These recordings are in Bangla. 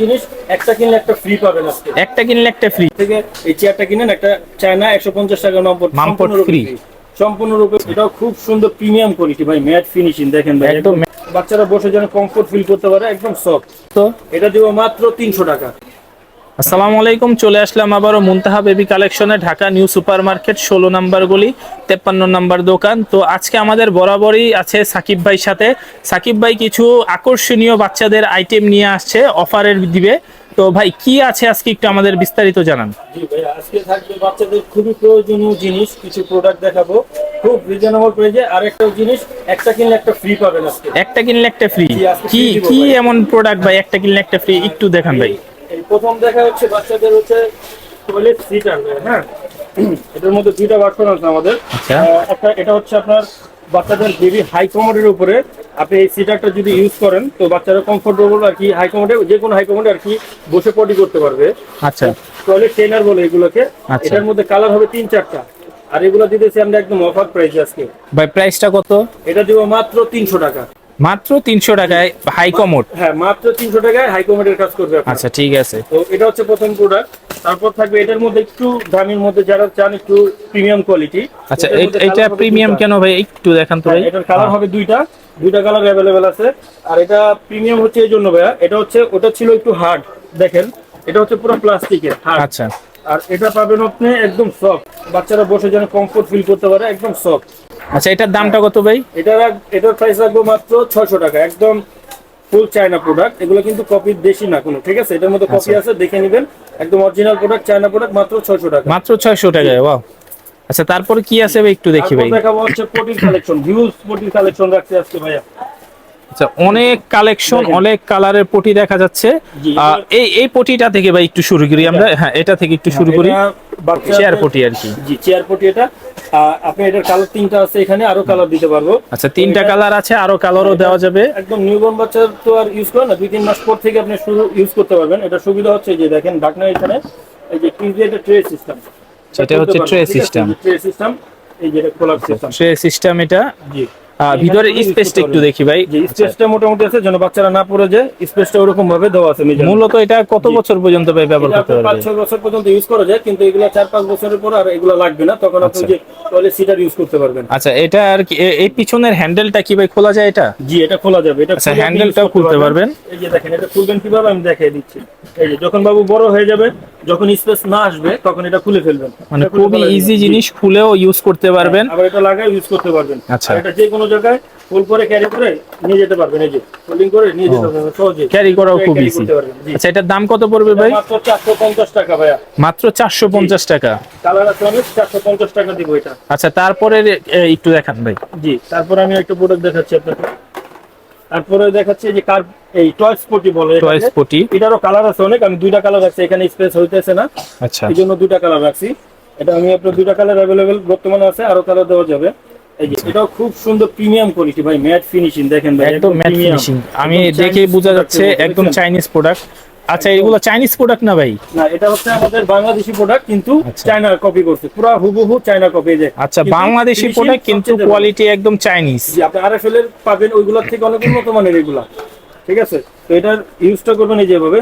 জিনিস একটা কিনলে একটা ফ্রি পাবেন আজকে। একটা কিনলে একটা ফ্রি থেকে এই চেয়ারটা কিনেন একটা চায়না একশো পঞ্চাশ টাকা নম্বর মামপট সম্পূর্ণরূপে free। সম্পূর্ণরূপে এটাও খুব সুন্দর প্রিমিয়াম কোয়ালিটি ভাই ম্যাট ফিনিশিং দেখেন ভাই। একদম বাচ্চারা বসে যেন কমফোর্ট ফিল করতে পারে একদম সফট তো? এটা দিব মাত্র তিনশো টাকা। আসসালামু আলাইকুম চলে আসলাম আবারও মুনতাহা বেবি কালেকশনে ঢাকা নিউ সুপার মার্কেট ষোলো নাম্বার গলি তেপ্পান্ন নাম্বার দোকান। তো আজকে আমাদের বরাবরই আছে সাকিব ভাই সাথে। সাকিব ভাই কিছু আকর্ষণীয় বাচ্চাদের আইটেম নিয়ে আসছে অফারের দিবে। তো ভাই কি আছে আজকে একটু আমাদের বিস্তারিত জানান। জি ভাই আজকে থাকবে বাচ্চাদের খুবই প্রয়োজনীয় জিনিস কিছু প্রোডাক্ট দেখাবো। খুব রিজনেবল প্রাইজে আর একটা জিনিস একটা কিনলে একটা ফ্রি পাবেন আজকে। একটা কিনলে একটা ফ্রি কি কি এমন প্রোডাক্ট ভাই একটা কিনলে একটা ফ্রি একটু দেখান ভাই। এই প্রথম দেখা হচ্ছে বাচ্চাদের হচ্ছে টয়লেট সিটার হ্যাঁ? এটার মধ্যে দুইটা ভার্সন আছে আমাদের। আচ্ছা। একটা এটা হচ্ছে আপনার বাচ্চাদের বেবি হাই কমোডের উপরে। আপনি এই সিটারটা যদি ইউজ করেন তো বাচ্চারা কমফোর্টেবল আর কি হাই কমোডে যে কোনো হাই কমোডে আর কি বসে পটি করতে পারবে। আচ্ছা। টয়লেট ট্রেনার বলে এগুলোকে। আচ্ছা। এটার মধ্যে কালার হবে তিন চারটা। আর এগুলো দিতেছি আমরা একদম অফার প্রাইস আজকে। ভাই প্রাইসটা কত? এটা দিব মাত্র তিনশো টাকা। মাত্র তিনশো টাকায় হাই কমোড হ্যাঁ মাত্র তিনশো টাকায় হাই কমোডের কাজ করবে আচ্ছা ঠিক আছে। তো এটা হচ্ছে প্রথম প্রোডাক্ট তারপর থাকবে এটার মধ্যে একটু দামের মধ্যে যারা চান একটু প্রিমিয়াম কোয়ালিটি আচ্ছা এটা প্রিমিয়াম কেন ভাই? একটু দেখান তো ভাই। হ্যাঁ, এটার কালার হবে দুইটা। দুইটা কালার অ্যাভেলেবেল আছে। আর এটা প্রিমিয়াম হচ্ছে এই জন্য ভাইয়া এটা হচ্ছে ওটা ছিল একটু হার্ড দেখেন। এটা হচ্ছে পুরো প্লাস্টিকের হার্ড আচ্ছা। আর এটা পাবেন আপনি একদম সফট বাচ্চারা বসে যেন কমফোর্ট ফিল করতে পারে একদম সফট আচ্ছা এটার দামটা কত ভাই? এটার এটার প্রাইস রাখব মাত্র ছয়শো টাকা। একদম ফুল চায়না প্রোডাক্ট এগুলো কিন্তু কপি দেশি না কোনো ঠিক আছে? এটার মধ্যে কপি আছে দেখে নেবেন। একদম অরিজিনাল প্রোডাক্ট চায়না প্রোডাক্ট মাত্র ছয়শো টাকা। মাত্র ছয়শো টাকায় ওয়াও আচ্ছা তারপর কি আছে ভাই? একটু দেখি ভাই। দেখাবো হচ্ছে পটির কালেকশন হিউজ পটির কালেকশন রাখছে আজকে ভাইয়া। আচ্ছা অনেক কালেকশন অনেক কালারের পটি দেখা যাচ্ছে। এই এই পটিটা থেকে ভাই একটু শুরু করি আমরা। হ্যাঁ এটা থেকে একটু শুরু করি। এটা চেয়ার পটি আর কি। জি চেয়ার পটি এটা। আপনি এটার কালার তিনটা আছে এখানে আরও কালার দিতে পারব। আচ্ছা তিনটা কালার আছে আরও কালারও দেওয়া যাবে। একদম নিউবর্ন বাচ্চার তো আর ইউজ করে না দুই তিন মাস পর থেকে আপনি শুরু ইউজ করতে পারবেন। এটা সুবিধা হচ্ছে যে দেখেন ঢাকনা এখানে এই যে এটা ট্রে সিস্টেম সেটা হচ্ছে ট্রে সিস্টেম ট্রে সিস্টেম এই যে এটা খোলার সিস্টেম ট্রে সিস্টেম এটা। জি। আহ, ভিতরে স্পেসটা একটু দেখি ভাই। স্পেসটা মোটামুটি আছে যেন বাচ্চারা না পড়ে যায় স্পেসটা ওরকম ভাবে দেওয়া আছে মূলত এটা কত বছর পর্যন্ত ভাই ব্যবহার করতে পারবে? ছয় বছর পর্যন্ত ইউজ করা যায় কিন্তু এগুলো চার পাঁচ বছরের পর আর এগুলো লাগবে না। তখন আপনি আচ্ছা। যে টয়লেট সিটার ইউজ করতে পারবেন। আচ্ছা এটা আর কি এই পিছনের হ্যান্ডেলটা কি ভাই খোলা যায় এটা? জি এটা খোলা যাবে। এটা আচ্ছা, হ্যান্ডেলটাও খুলতে পারবেন। এই যে দেখেন এটা খুলবেন কীভাবে আমি দেখিয়ে দিচ্ছি। এই যে যখন বাবু বড় হয়ে যাবে যখন স্পেস না আসবে তখন এটা খুলে ফেলবেন। মানে খুবই ইজি জিনিস খুলেও ইউজ করতে পারবেন। আবার এটা লাগায় ইউজ করতে পারবেন। আচ্ছা। এটা যে কোনো জায়গায় ফুল করে ক্যারি করে নিয়ে যেতে পারবেন এই যে ফোল্ডিং করে নিয়ে যেতে পারবেন সহজে ক্যারি করাও খুব ইজি। আচ্ছা এটার দাম কত পড়বে ভাই? মাত্র চারশো পঞ্চাশ টাকা ভাইয়া। মাত্র চারশো পঞ্চাশ টাকা। কালার আছে অনেক চারশো পঞ্চাশ টাকা দিব এটা। আচ্ছা তারপরে একটু দেখান ভাই। জি তারপরে আমি একটা প্রোডাক্ট দেখাচ্ছি আপনাকে। তারপরে দেখাচ্ছি যে কার এই টয়েস পটি বলে এটাকে। টয়েস পটি এটারও কালার আছে অনেক আমি দুইটা কালার রাখছি এখানে স্পেস হইতেছে না। আচ্ছা। এই জন্য দুইটা কালার রাখছি। এটা আমি আপনার দুইটা কালার অ্যাভেলেবেল বর্তমানে আছে আরও কালার দেওয়া যাবে। এই যে এটাও খুব সুন্দর প্রিমিয়াম কোয়ালিটি ভাই ম্যাট ফিনিশিং দেখেন ভাই একদম ম্যাট ফিনিশিং আমি দেখে বোঝা যাচ্ছে একদম চাইনিজ প্রোডাক্ট আচ্ছা এগুলো চাইনিজ প্রোডাক্ট না ভাই? না এটা হচ্ছে আমাদের বাংলাদেশি প্রোডাক্ট কিন্তু আচ্ছা। চায়নার কপি করছে। পুরো হুবহু চায়না কপি যে। আচ্ছা বাংলাদেশি প্রোডাক্ট কিন্তু কোয়ালিটি একদম চাইনিজ জি আপনি আরএফএল এর পাবেন ওইগুলোর থেকে অনেক উন্নত মানের এগুলা। ঠিক আছে? তো এটার ইউজটা করবেন এই যেভাবে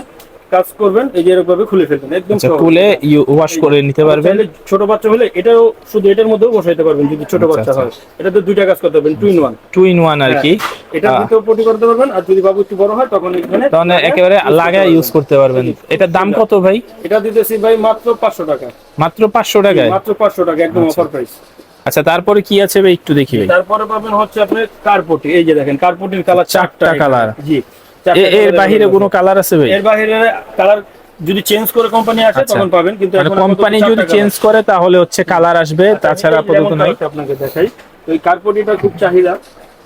কাজ করবেন এই যে এরকম ভাবে খুলে ফেলবেন একদম আচ্ছা খুলে ওয়াশ করে নিতে পারবেন। ছোট বাচ্চা হলে এটাও শুধু এটার মধ্যেও বসাইতে পারবেন যদি ছোট আচ্ছা, বাচ্চা আচ্ছা। হয়। এটাতে দুইটা কাজ করতে পারবেন two in one two in one আর কি। এটা আহ, ভিতরে পটি করতে পারবেন আর যদি বাবু একটু বড় হয় তখন এখানে তখন একেবারে লাগায় ইউজ করতে পারবেন। এটার দাম কত ভাই? এটা দিতেছি ভাই মাত্র পাঁচশো টাকা। মাত্র পাঁচশো টাকায়? মাত্র পাঁচশো টাকা একদম অফার প্রাইস আচ্ছা তারপরে কি আছে ভাই? একটু দেখি ভাই। তারপরে পাবেন হচ্ছে আপনার কার্পটি এই যে দেখেন কার্পটির কালার চারটা colour। জি। এর বাহিরে কোনো কালার আছে ভাই? এর বাহিরে কালার যদি চেঞ্জ করে কোম্পানি আসে আচ্ছা। তখন পাবেন কিন্তু মানে এখন কোম্পানি যদি চেঞ্জ করে তাহলে হচ্ছে কালার আসবে আচ্ছা, তাছাড়া আপাতত নাই। আপনাকে দেখাই তো এই কার্পটিটা খুব চাহিদা।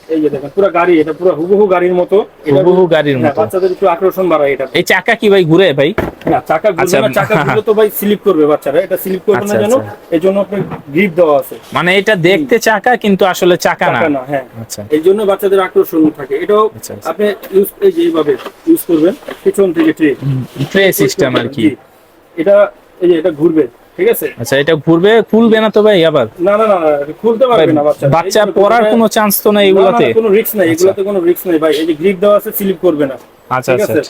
এই যে দেখেন পুরো গাড়ি এটা পুরো হুবহু গাড়ির মতো। এটা হুবহু গাড়ির হ্যাঁ, মতো। বাচ্চাদের একটু আকর্ষণ বাড়ায় এটা। এই চাকা কি ভাই ঘুরে ভাই? না চাকা ঘুরবে আচ্ছা, না চাকা ঘুরলে তো ভাই স্লিপ করবে বাচ্চারা এটা স্লিপ করবে না আচ্ছা, যেন এই জন্য আপনার গ্রিপ দেওয়া আছে। মানে এটা দেখতে চাকা কিন্তু আসলে চাকা না। হ্যাঁ। আচ্ছা। এই জন্য বাচ্চাদের আকর্ষণ থাকে। এটাও আচ্ছা, আচ্ছা। আপনি ইউজ এই যে এইভাবে ইউজ করবেন পিছন থেকে ট্রে ট্রে সিস্টেম আর কি। এটা এই যে এটা ঘুরবে। ঠিক আছে? আচ্ছা এটা ঘুরবে? খুলবে না তো ভাই আবার? না না না খুলতে পারবে না বাচ্চা। বাচ্চা পড়ার কোনো চান্স তো নাই এগুলাতে? কোনো রিস্ক নাই এগুলাতে কোনো রিস্ক নাই ভাই। এই যে গ্রিপ দেওয়া আছে স্লিপ করবে না। আচ্ছা আচ্ছা তো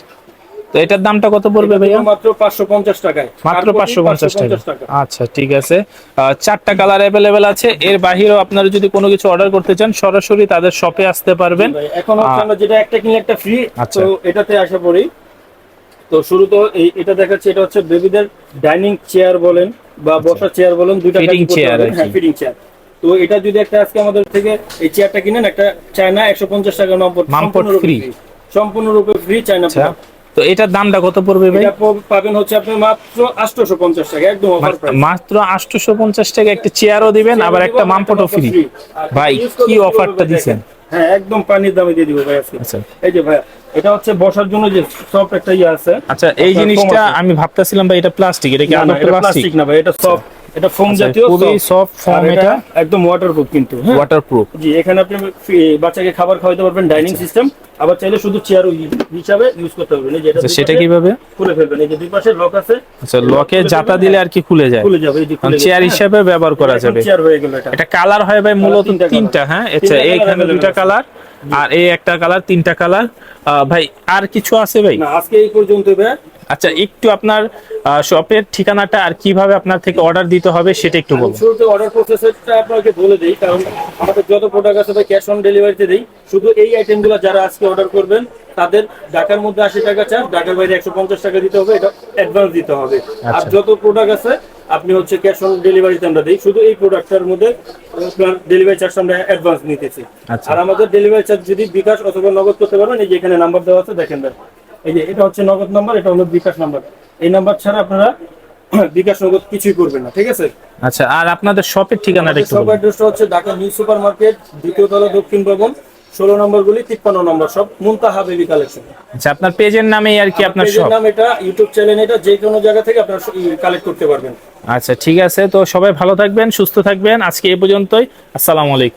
তো এটার দামটা কত পড়বে ভাইয়া? মাত্র পাঁচশো পঞ্চাশ টাকায়। মাত্র পাঁচশো পঞ্চাশ টাকা। 550 টাকা। আচ্ছা ঠিক আছে। চারটা কালার অ্যাভেলেবেল আছে। এর বাহিরেও আপনারা যদি কোনো কিছু অর্ডার করতে চান সরাসরি তাদের শপে আসতে পারবেন। এখন হচ্ছে যেটা একটা কিনলে একটা ফ্রি আচ্ছা। তো এটাতে আসা পড়ি। তো শুরু তো এই এটা দেখাচ্ছে এটা হচ্ছে বেবিদের ডাইনিং চেয়ার বলেন বা বসার চেয়ার বলেন দুইটা। আর কি। হ্যাঁ ফিটিং চেয়ার তো এটা যদি একটা আজকে আমাদের থেকে এই চেয়ারটা কিনেন একটা চায়না একশো পঞ্চাশ টাকা নম্বর মামপট free। সম্পূর্ণরূপে ফ্রি চায়না আচ্ছা। তো এটার দামটা কত পড়বে ভাই? এটা পাবেন হচ্ছে আপনি মাত্র আটশোশো পঞ্চাশ টাকা একদম অফার প্রাইস মাত্র আটশোশো পঞ্চাশ টাকা একটা চেয়ারও দিবেন আবার একটা মামপটও ফ্রি ভাই কি অফারটা দিছেন? হ্যাঁ একদম পানির দামে দিয়ে দিব ভাই আজকে। আচ্ছা। এই যে ভাই এটা হচ্ছে বসার জন্য যে সফট একটা ইয়ে আছে। আচ্ছা এই জিনিসটা আমি ভাবতেছিলাম ভাই এটা প্লাস্টিক এটা কি আদৌ প্লাস্টিক না ভাই এটা সফট এটা ফোম আচ্ছা, জাতীয় খুবই সফট ফর্ম এটা একদম ওয়াটারপ্রুফ কিন্তু হ্যাঁ। ওয়াটারপ্রুফ জি এখানে আপনি বাচ্চাকে খাবার খাওয়াতে পারবেন ডাইনিং আচ্ছা। সিস্টেম আবার চাইলে শুধু চেয়ার হিসাবে ইউজ করতে পারবেন। এই যে এটা আচ্ছা দুই সেটা কীভাবে? খুলে ফেলবেন এই যে দুই পাশে লক আছে। আচ্ছা লকে জাতা দিলে আর কি খুলে যায়? খুলে যাবে এই যে চেয়ার হিসাবে ব্যবহার করা যাবে। চেয়ার হয়ে গেল এটা। এটা কালার হয় ভাই মূলত তিনটা হ্যাঁ? আচ্ছা এইখানে দুইটা কালার আর এই একটা কালার তিনটা কালার। ভাই আর কিছু আছে ভাই? না আজকে এই পর্যন্ত ভাই। আচ্ছা একটু আপনার শপের ঠিকানাটা আর কীভাবে আপনার থেকে অর্ডার দিতে হবে সেটা একটু বলুন। শুরুতে অর্ডার প্রসেসটা আপনাকে বলে দিই কারণ আমাদের যত প্রোডাক্ট আছে ভাই ক্যাশ অন ডেলিভারিতে দেই। শুধু এই আইটেমগুলো যারা আজকে অর্ডার করবেন তাদের ঢাকার মধ্যে আশি টাকা চার্জ ঢাকার বাইরে একশো পঞ্চাশ টাকা দিতে হবে এটা অ্যাডভান্স দিতে হবে। আর আচ্ছা। যত প্রোডাক্ট আছে আপনি হচ্ছে ক্যাশ অন ডেলিভারিতে আমরা দিই। শুধু এই প্রোডাক্টটার মধ্যে আপনার ডেলিভারি চার্জ আমরা অ্যাডভান্স নিতেছি। আচ্ছা। আর আমাদের ডেলিভারি চার্জ যদি বিকাশ অথবা নগদ করতে পারবেন এই যে এখানে নাম্বার দেওয়া আছে দেখেন এই যে এটা হচ্ছে নগদ নাম্বার এটা হলো বিকাশ নাম্বার এই নাম্বার ছাড়া আপনারা বিকাশ নগদ কিছুই করবেন না ঠিক আছে? আচ্ছা আর আপনাদের শপের ঠিকানাটা একটু বলুন। অ্যাড্রেসটা হচ্ছে ঢাকা নিউ সুপার মার্কেট দ্বিতীয় তলা দক্ষিণ ভবন ষোলো নম্বর গুলি তিপ্পান্ন নম্বর সব মুনতাহা বেবি কালেকশন আচ্ছা আপনার পেজের নামেই আর কি আপনার শপ নাম এটা ইউটিউব চ্যানেল এটা যে কোনো জায়গা থেকে আপনারা কালেক্ট করতে পারবেন। আচ্ছা ঠিক আছে। তো সবাই ভালো থাকবেন সুস্থ থাকবেন। আজকে এই পর্যন্তই। আসসালামু আলাইকুম।